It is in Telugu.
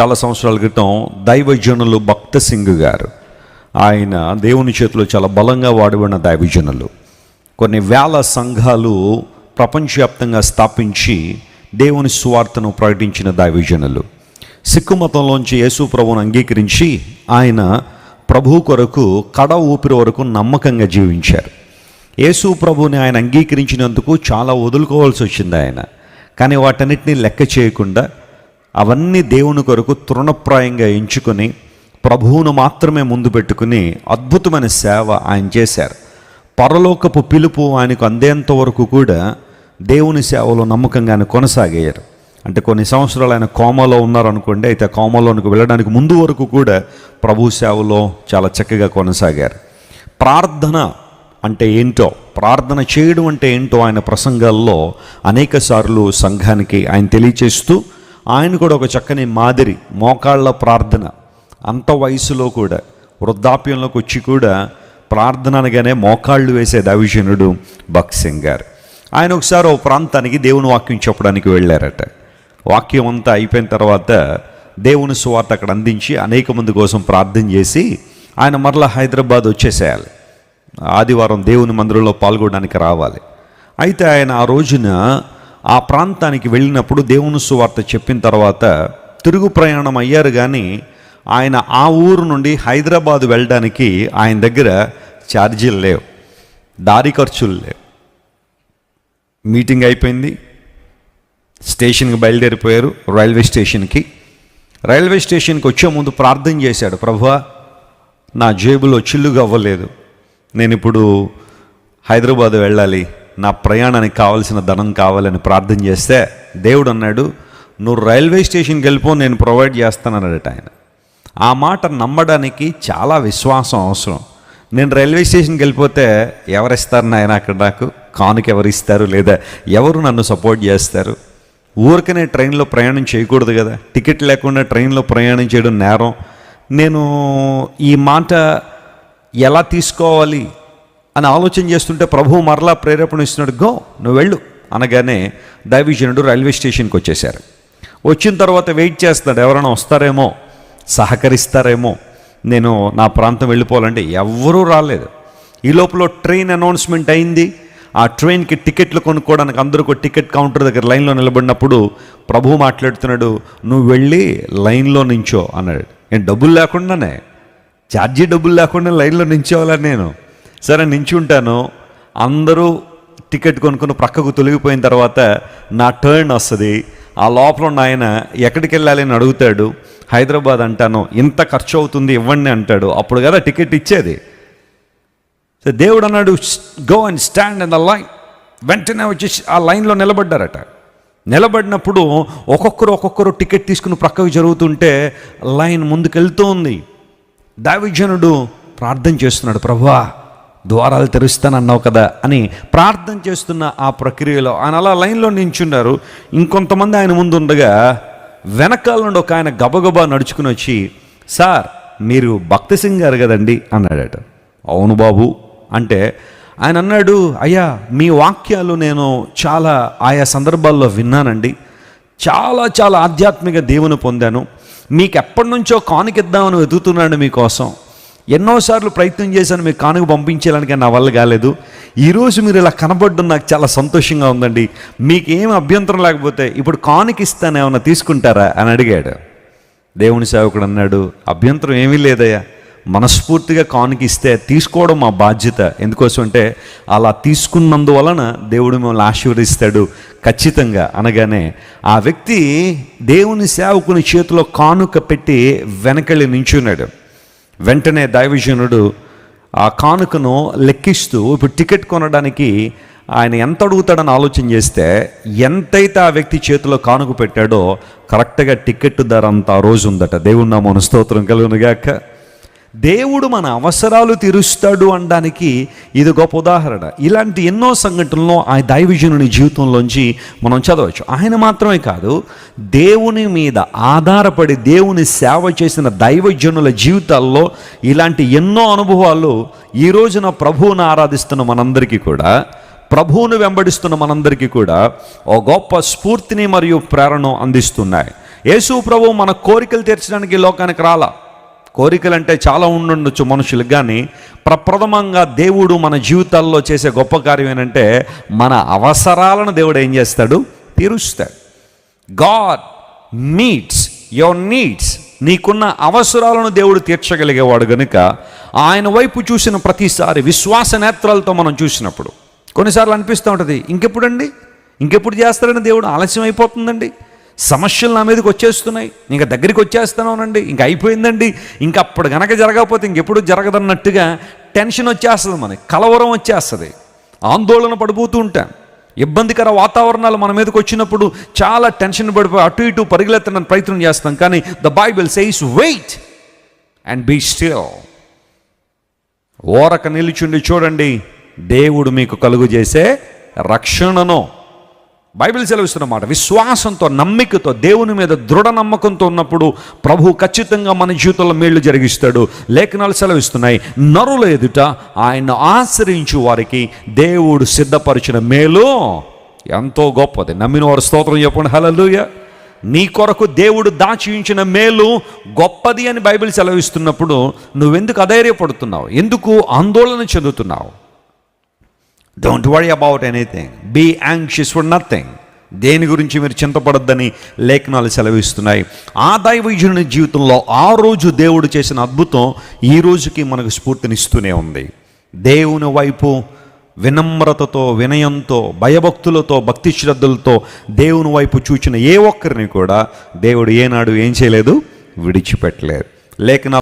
చాలా సంవత్సరాల క్రితం దైవజనులు భక్త సింగ్ గారు. ఆయన దేవుని చేతిలో చాలా బలంగా వాడబడిన దైవజనులు. కొన్ని వేల సంఘాలు ప్రపంచవ్యాప్తంగా స్థాపించి దేవుని సువార్తను ప్రకటించిన దైవజనులు. సిక్కు మతంలోంచి యేసు ప్రభువును అంగీకరించి ఆయన ప్రభు కొరకు కడ ఊపిరి వరకు నమ్మకంగా జీవించారు. యేసు ప్రభుని ఆయన అంగీకరించినందుకు చాలా వదులుకోవాల్సి వచ్చింది ఆయన. కానీ వాటన్నిటిని లెక్క చేయకుండా అవన్నీ దేవుని కొరకు తృణప్రాయంగా ఎంచుకొని ప్రభువును మాత్రమే ముందు పెట్టుకుని అద్భుతమైన సేవ ఆయన చేశారు. పరలోకపు పిలుపు ఆయనకు అందేంత వరకు కూడా దేవుని సేవలో నమ్మకంగా ఆయన కొనసాగారు అంటే కొన్ని సంవత్సరాలు ఆయన కోమలో ఉన్నారనుకోండి అయితే ఆ కోమలోనికి వెళ్ళడానికి ముందు వరకు కూడా ప్రభు సేవలో చాలా చక్కగా కొనసాగారు. ప్రార్థన అంటే ఏంటో ప్రార్థన చేయడం అంటే ఏంటో ఆయన ప్రసంగాల్లో అనేక సార్లు సంఘానికి ఆయన తెలియచేస్తూ ఆయన కూడా ఒక చక్కని మాదిరి మోకాళ్ళ ప్రార్థన. అంత వయసులో కూడా వృద్ధాప్యంలోకి వచ్చి కూడా ప్రార్థన అనగానే మోకాళ్ళు వేసే దవిజనుడు భక్సింగ్ గారు. ఆయన ఒకసారి ఓ ప్రాంతానికి దేవుని వాక్యం చెప్పడానికి వెళ్ళారట. వాక్యం అంతా అయిపోయిన తర్వాత దేవుని సువార్త అక్కడ అందించి అనేక మంది కోసం ప్రార్థన చేసి ఆయన మరలా హైదరాబాద్ వచ్చేసేయాలి. ఆదివారం దేవుని మందిరంలో పాల్గొనడానికి రావాలి. అయితే ఆయన ఆ రోజున ఆ ప్రాంతానికి వెళ్ళినప్పుడు దేవుని సువార్త చెప్పిన తర్వాత తిరుగు ప్రయాణం అయ్యారు కానీ ఆయన ఆ ఊరు నుండి హైదరాబాద్ వెళ్ళడానికి ఆయన దగ్గర ఛార్జీలు లేవు దారి ఖర్చులు లేవు. మీటింగ్ అయిపోయింది స్టేషన్కి బయలుదేరిపోయారు రైల్వే స్టేషన్కి. రైల్వే స్టేషన్కి వచ్చే ముందు ప్రార్థన చేశాడు ప్రభువా నా జేబులో చిల్లుగా అవ్వలేదు నేను ఇప్పుడు హైదరాబాద్ వెళ్ళాలి. నా ప్రయాణానికి కావాల్సిన ధనం కావాలని ప్రార్థన చేస్తే దేవుడు అన్నాడు నువ్వు రైల్వే స్టేషన్కి వెళ్ళిపో నేను ప్రొవైడ్ చేస్తానన్నాడట ఆయన. ఆ మాట నమ్మడానికి చాలా విశ్వాసం అవసరం. నేను రైల్వే స్టేషన్కి వెళ్ళిపోతే ఎవరిస్తారు నాయన అక్కడ నాకు? కానుక ఎవరు ఇస్తారు లేదా ఎవరు నన్ను సపోర్ట్ చేస్తారు? ఊరికనే ట్రైన్లో ప్రయాణం చేయకూడదు కదా. టికెట్ లేకుండా ట్రైన్లో ప్రయాణం చేయడం నేరం. నేను ఈ మాట ఎలా తీసుకోవాలి? అని ఆలోచన చేస్తుంటే ప్రభువు మరలా ప్రేరేపణ ఇస్తున్నాడు గో నువ్వు వెళ్ళు. అనగానే దైవజనుడు రైల్వే స్టేషన్కి వచ్చేసారు వచ్చిన తర్వాత వెయిట్ చేస్తున్నాడు ఎవరైనా వస్తారేమో సహకరిస్తారేమో నేను నా ప్రాంతం వెళ్ళిపోవాలంటే ఎవ్వరూ రాలేదు. ఈ లోపల ట్రైన్ అనౌన్స్మెంట్ అయింది. ఆ ట్రైన్కి టికెట్లు కొనుక్కోవడానికి అందరూ టికెట్ కౌంటర్ దగ్గర లైన్లో నిలబడినప్పుడు ప్రభు మాట్లాడుతున్నాడు నువ్వు వెళ్ళి లైన్లో నించో అన్నాడు. నేను డబ్బులు లేకుండానే ఛార్జీ డబ్బులు లేకుండా లైన్లో నించోవాలని నేను. సరే నించుంటాను. అందరూ టికెట్ కొనుక్కుని ప్రక్కకు తొలగిపోయిన తర్వాత నా టర్న్ వస్తుంది. ఆ లోపల ఉన్న ఆయన ఎక్కడికి వెళ్ళాలి అని అడుగుతాడు. హైదరాబాద్ అంటాను ఇంత ఖర్చు అవుతుంది ఇవ్వండి అంటాడు. అప్పుడు కదా టికెట్ ఇచ్చేది. సో దేవుడు అన్నాడు go and stand in the line వెంటనే వచ్చేసి ఆ లైన్లో నిలబడ్డారట. నిలబడినప్పుడు ఒక్కొక్కరు ఒక్కొక్కరు టికెట్ తీసుకుని ప్రక్కకు జరుగుతుంటే లైన్ ముందుకెళ్తూ ఉంది దావిజనుడు ప్రార్థన చేస్తున్నాడు ప్రభువా ద్వారాలు తెరుస్తానన్నావు కదా అని ప్రార్థన చేస్తున్న ఆ ప్రక్రియలో ఆయన అలా లైన్లో నించున్నారు. ఇంకొంతమంది ఆయన ముందు ఉండగా వెనకాల నుండి ఒక ఆయన గబగబా నడుచుకుని వచ్చి సార్ మీరు భక్తి సింగ్ గారు కదండి అన్నాడట. అవును బాబు అంటే ఆయన అన్నాడు అయ్యా మీ వాక్యాలు నేను చాలా ఆయా సందర్భాల్లో విన్నానండి. చాలా చాలా ఆధ్యాత్మిక దేవుని పొందాను. మీకు ఎప్పటి నుంచో కానుకిద్దామని వెతుకుతున్నాను మీకోసం. ఎన్నోసార్లు ప్రయత్నం చేశాను మీకు కానుక పంపించేయాలని నా వల్ల కాలేదు. ఈరోజు మీరు ఇలా కనబడడం నాకు చాలా సంతోషంగా ఉందండి. మీకు ఏం అభ్యంతరం లేకపోతే ఇప్పుడు కానుక ఇస్తాను ఏమన్నా తీసుకుంటారా అని అడిగాడు. దేవుని సేవకుడు అన్నాడు అభ్యంతరం ఏమీ లేదయ్యా. మనస్ఫూర్తిగా కానుక ఇస్తే తీసుకోవడం మా బాధ్యత. ఎందుకోసం అంటే అలా తీసుకున్నందువలన దేవుడు మిమ్మల్ని ఆశీర్వదిస్తాడు ఖచ్చితంగా. అనగానే ఆ వ్యక్తి దేవుని సేవకుని చేతిలో కానుక పెట్టి వెనకళ్ళి నించున్నాడు. వెంటనే దైవజనుడు ఆ కానుకను లెక్కిస్తూ ఇప్పుడు టికెట్ కొనడానికి ఆయన ఎంత అడుగుతాడని ఆలోచన చేస్తే ఎంతైతే ఆ వ్యక్తి చేతిలో కానుక పెట్టాడో కరెక్ట్గా టికెట్ ధర అంత ఆ రోజు ఉందట. దేవుడు నా మన స్తోత్రం కలుగునుగాక. దేవుడు మన అవసరాలు తీరుస్తాడు అనడానికి ఇది గొప్ప ఉదాహరణ. ఇలాంటి ఎన్నో సంఘటనలు ఆ దైవజనుని జీవితంలోంచి మనం చదవచ్చు. ఆయన మాత్రమే కాదు దేవుని మీద ఆధారపడి దేవుని సేవ చేసిన దైవజనుల జీవితాల్లో ఇలాంటి ఎన్నో అనుభవాలు ఈ రోజున ప్రభువును ఆరాధిస్తున్న మనందరికీ కూడా ప్రభువును వెంబడిస్తున్న మనందరికీ కూడా ఓ గొప్ప స్ఫూర్తిని మరియు ప్రేరణ అందిస్తున్నాయి. యేసు ప్రభు మన కోరికలు తీర్చడానికి లోకానికి రాలా? కోరికలంటే చాలా ఉండుండొచ్చు మనుషులకు కానీ ప్రప్రథమంగా దేవుడు మన జీవితాల్లో చేసే గొప్ప కార్యం ఏంటంటే మన అవసరాలను దేవుడు ఏం చేస్తాడు? తీరుస్తాడు. God meets your needs. నీకున్న అవసరాలను దేవుడు తీర్చగలిగేవాడు గనుక ఆయన వైపు చూసిన ప్రతిసారి విశ్వాస నేత్రాలతో మనం చూసినప్పుడు. కొన్నిసార్లు అనిపిస్తూ ఉంటుంది ఇంకెప్పుడండి? ఇంకెప్పుడు చేస్తాడని దేవుడు ఆలస్యం అయిపోతుందండి సమస్యలు నా మీదకి వచ్చేస్తున్నాయి. ఇంకా దగ్గరికి వచ్చేస్తున్నానండి ఇంకా అయిపోయిందండి. ఇంకా అప్పుడు గనక జరగకపోతే ఇంకెప్పుడు జరగదన్నట్టుగా టెన్షన్ వచ్చేస్తుంది మనకి. కలవరం వచ్చేస్తుంది. ఆందోళన పడిపోతూ ఉంటాం. ఇబ్బందికర వాతావరణాలు మన మీదకి వచ్చినప్పుడు చాలా టెన్షన్ పడిపోయి అటు ఇటు పరిగెత్తడం ప్రయత్నం చేస్తాం. కానీ the Bible says wait and be still. ఓరక నిలుచుండి చూడండి. దేవుడు మీకు కలుగు చేసే రక్షణను. బైబిల్ సెలవిస్తున్నమాట విశ్వాసంతో నమ్మికతో దేవుని మీద దృఢ నమ్మకంతో ఉన్నప్పుడు ప్రభు ఖచ్చితంగా మన జీవితంలో మేళ్ళు జరిగిస్తాడు. లేఖనాలు సెలవిస్తున్నాయి. నరుల ఎదుట ఆయన ఆశ్రయించు వారికి దేవుడు సిద్ధపరిచిన మేలు ఎంతో గొప్పది. నమ్మిన వారు స్తోత్రం చెప్పండి. హలలుయ నీ కొరకు దేవుడు దాచియించిన మేలు గొప్పది అని బైబిల్ సెలవిస్తున్నప్పుడు నువ్వెందుకు అధైర్యపడుతున్నావు? ఎందుకు ఆందోళన చెందుతున్నావు? Don't worry about anything be anxious for nothing దేని గురించి మీరు చింతపడద్దని లేఖనాలు సెలవిస్తున్నాయి. ఆ దైవజుని జీవితంలో ఆ రోజు దేవుడు చేసిన అద్భుతం ఈ రోజుకి మనకు స్ఫూర్తినిస్తూనే ఉంది. దేవుని వైపు వినమ్రతతో వినయంతో భయభక్తులతో భక్తి శ్రద్ధలతో దేవుని వైపు చూచిన ఏ ఒక్కరిని కూడా దేవుడు ఏనాడు ఏం చేయలేదు? విడిచిపెట్టలేదు. లేఖన